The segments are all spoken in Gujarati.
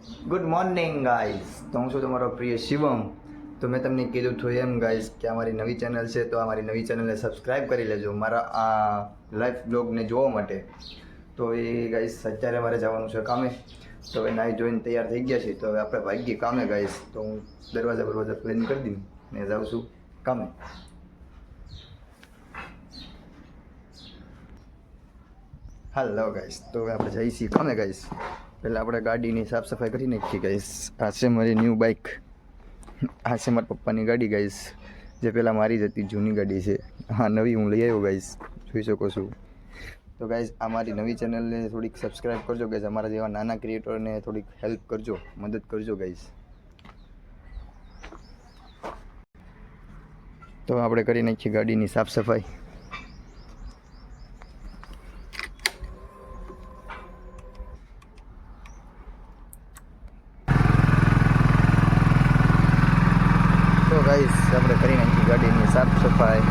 ગુડ મોર્નિંગ ગાઈઝ તો હું છું તમારો પ્રિય શિવમ. તો મેં તમને કીધું હતું એમ ગાઈઝ કે અમારી નવી ચેનલ છે, તો અમારી નવી ચેનલને સબસ્ક્રાઈબ કરી લેજો મારા આ લાઈફ બ્લોગને જોવા માટે. તો એ ગાઈઝ અત્યારે મારે જવાનું છે કામે. તો હવે નાઈ જોઈને તૈયાર થઈ ગયા છીએ, તો હવે આપણે ભાગીએ કામે ગાઈઝ તો હું દરવાજા બરવાજા પ્લેન કરી દઉં ને જાઉં છું કામે. હાલો ગાઈસ તો હવે આપણે છીએ કામે ગાઈસ પહેલાં આપણે ગાડીની સાફ સફાઈ કરી નાખીએ ગાઈસ આ છે મારી ન્યૂ બાઇક આ છે મારા પપ્પાની ગાડી ગાઈસ જે પહેલાં મારી જ હતી, જૂની ગાડી છે. હા, નવી હું લઈ આવ્યો ગાઈસ જોઈ શકો છું. તો ગાઈઝ મારી નવી ચેનલને થોડીક સબસ્ક્રાઈબ કરજો ગાઈઝ અમારા જેવા નાના ક્રિએટરને થોડીક હેલ્પ કરજો, મદદ કરજો ગાઈઝ તો, આપણે કરી નાખીએ ગાડીની સાફ સફાઈ તો ગાઈસ નાખી ગાડીની સાફ સફાઈ.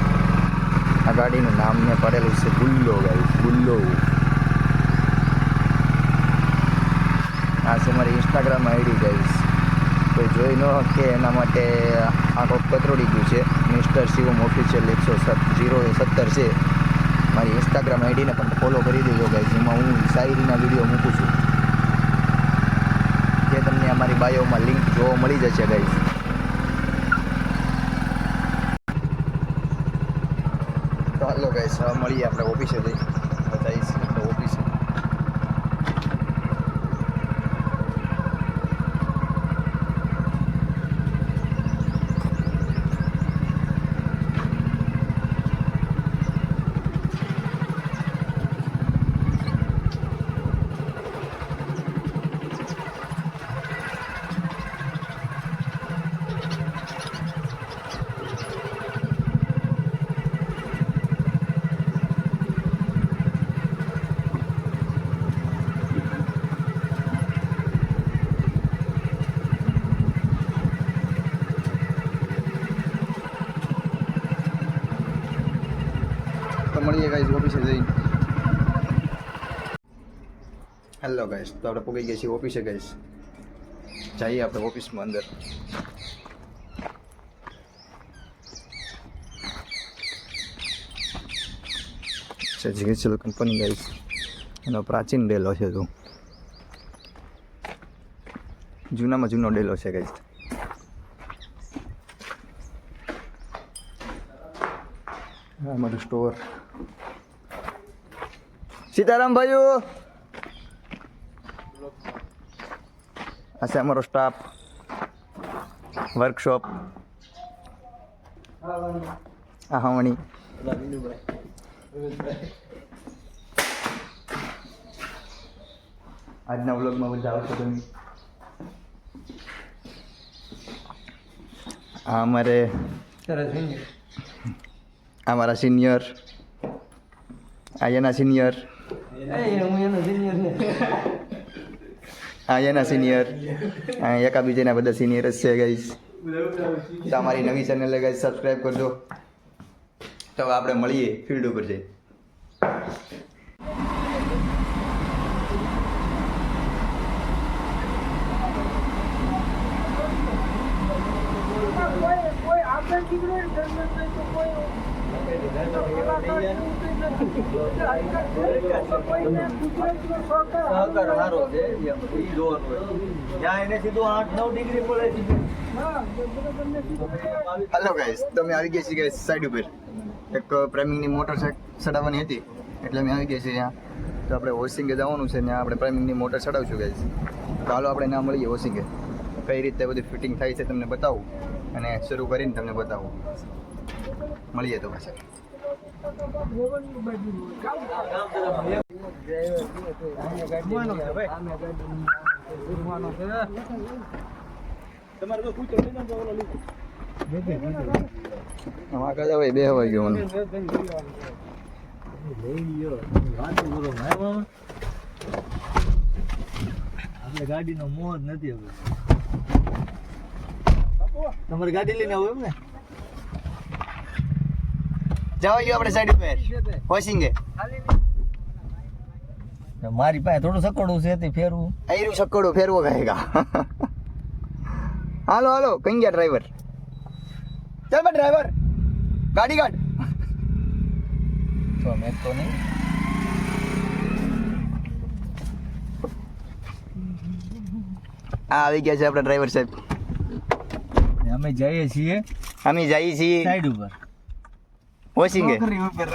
આ ગાડીનું નામ મેં પડેલું છે બુલ્લો ગાઈસ, બુલ્લો. આ છે મારી ઇન્સ્ટાગ્રામ આઈડી ગાઈસ. કોઈ જોઈ ન કે એના માટે આખો કતરોડી ગયું છે. મિસ્ટર શિવમ ઓફિશિયલ એકસો જીરો સત્તર છે. મારી ઇન્સ્ટાગ્રામ આઈડીને પણ ફોલો કરી દેજો ગાઈસ. એમાં હું શાયરીના વીડિયો મૂકું છું. જે તમને અમારી બાયોમાં લિંક જોવા મળી જશે ગાઈસ. હાલો ગાઈસ મળીએ આપણે ઓફિસે બતાવીશ આપણે ઓફિસે તો મળીએ ગાઈસ ઓફિસે જઈને. હેલો ગાઈસ તો આપણે પહોંચી ગયા છીએ ઓફિસે ગાઈસ જઈએ આપણે ઓફિસમાં અંદર. જીએસએલ કંપની એનો પ્રાચીન ડેલો છે તો જૂનામાં જૂનો ડેલો છે ગાઈસ આ અમારું સ્ટોર. સીતારામ ભાઈઓ આ છે અમારો સ્ટાફ વર્કશોપ આ હવણી. આજના વ્લોગમાં બધા આવશો તમે. આ અમારે અમારા સિનિયર આયાના સિનિયર આ એના સિનિયર આ એના સિનિયર આ એકા બીજાના બધા સિનિયર જ છે ગાઈસ તો અમારી નવી ચેનલ ગાઈસ સબસ્ક્રાઈબ કરજો તો હવે આપણે મળીએ ફિલ્ડ ઉપર જઈ કોઈ આપણે નીકળે જન્મ તો કોઈ સહકાર સારો હેલો ગાઈસ તમે આવી ગયા છીએ ગાઈસ સાઈડ ઉપર. એક પ્રેમિંગની મોટર ચડાવવાની હતી, એટલે અમે આવી ગયા છીએ ત્યાં. તો આપણે હોસિંગે જવાનું છે ત્યાં આપણે પ્રેમિંગની મોટર ચડાવશું ગાઈસ તો હાલો આપણે ના મળીએ હોસિંગે કઈ રીતે બધી ફિટિંગ થાય છે તમને બતાવું. અને શરૂ કરીને તમને બતાવું. મળીએ તો પાછા. બે હવાઈ ગયો મને આપણે ગાડીનો મોહ નથી હવે તમારે ગાડી લઈને આવો એમ ને જવા ગયો આપણે સાઈડ ઉપર. વોશિંગે મારી પાસે થોડું સકોડું છે તે ફેરવું. આયરું સક્કડો ફેરવો કહેગા હાલો હાલો કઈ ગયા ડ્રાઈવર ચાલ બા ડ્રાઈવર ગાડી કાઢ. તો મેં તો નહીં. આ આવી ગયા છે આપણા ડ્રાઈવર સાહેબ. અમે જઈએ છીએ અમે જઈએ છીએ. સાઈડ ઉપર. વોશિંગે નોકરી ઉપર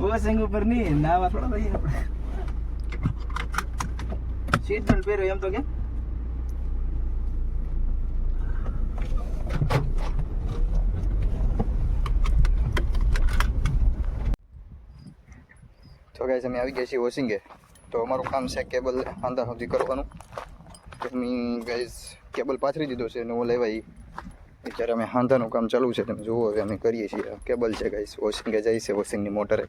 વોશિંગ ઉપર નહીં નાવા થોડા જઈએ આપણે સીટ બેલ્ટ પહેરો એમ તો કે તો ગાઈસ અમે આવી ગયા છીએ વોશિંગે તો અમારું કામ છે કેબલ આંધા સુધી કરવાનું તો અમે ગાઈસ કેબલ પાથરી દીધો છે નવો લેવાય અત્યારે અમે હાંધાનું કામ ચાલુ છે, તમે જુઓ હવે અમે કરીએ છીએ. કેબલ છે ગાઈસ વોશિંગે જાય છે વોશિંગની મોટરે.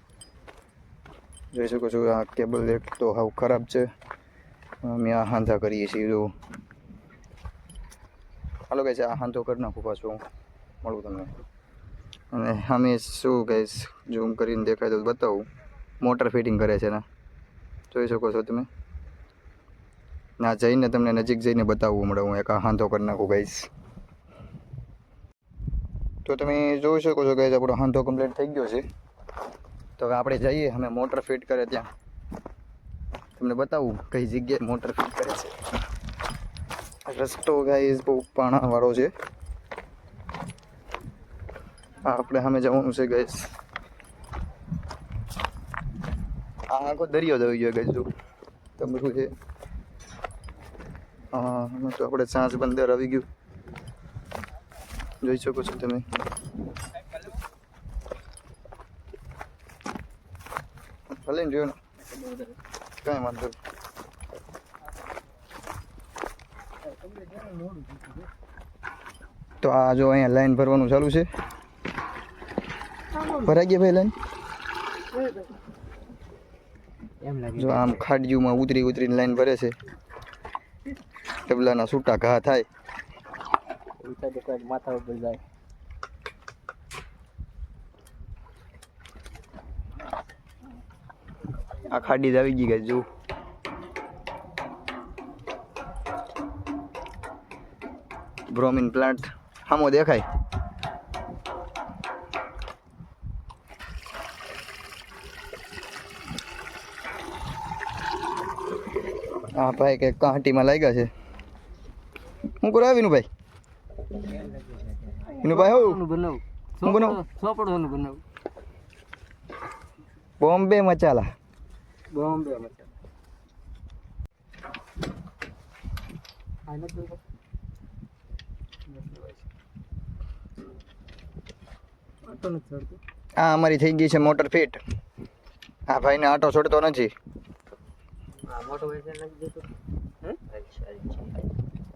જોઈ શકો છો, આ કેબલ એક તો હાવ ખરાબ છે. અમે આ હાંધા કરીએ છીએ જો હાલો ગાઈસ આ હાંધો કરી નાખું પાછું હું. મળું તમને. અને અમે શું ગાઈસ ઝૂમ કરીને દેખાય તો બતાવું. મોટર ફિટિંગ કરે છે ને. જોઈ શકો છો તમે. ના, જઈને તમને નજીક જઈને બતાવવું મળે હું એક હાંધો કરી નાખું ગાઈસ તો તમે જોઈ શકો છો કે આપણો હાંધો કમ્પ્લીટ થઈ ગયો છે. તો હવે આપણે જઈએ, અમે મોટર ફિટ કરે ત્યાં. તમને બતાવું કઈ જગ્યાએ મોટર ફિટ કરે છે. રસ્તો ગાઈઝ બહુ પાણાવાળો છે. આપણે સામે જવાનું છે ગાઈસ આ આખો દરિયો જ ગયો ગઈ જો. તમરું છે? હા તો આપણે સાંજ બંદર આવી ગયું. જોઈ શકો છો તમે. ભલે ને જોયો કાંઈ વાંધો. તો આ જો અહીંયા લાઈન ભરવાનું ચાલુ છે. ભરાઈ ગયા ભાઈ લાઈન? જો આમ ખાડીયુમાં ઉતરી ઉતરીને લાઈન ભરે છે. તબલાના છૂટા ઘા થાય. ઉલટા તો કાંઈક માથા ઉપર જાય. આ ખાડી આવી ગઈ ગઈ જો બ્રોમિન પ્લાન્ટ સામો દેખાય? હા ભાઈ કે કાંટીમાં લાગ્યા છે. હું કરાવીનું ભાઈ? એનું ભાઈ હું બનાવું હું બનાવું? ચોપડવાનું બનાવું બોમ્બે મચાલા બોમ્બે મચાલ આ અમારી થઈ ગઈ છે મોટર ફિટ આ ભાઈને આટો છોડતો નથી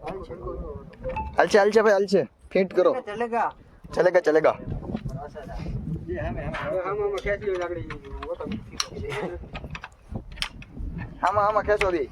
હાલશે હાલશે ભાઈ હાલશે ફિટ કરો. ચલેગા ચલેગા. ચલેગા આમાં આમાં ખેંચો દી.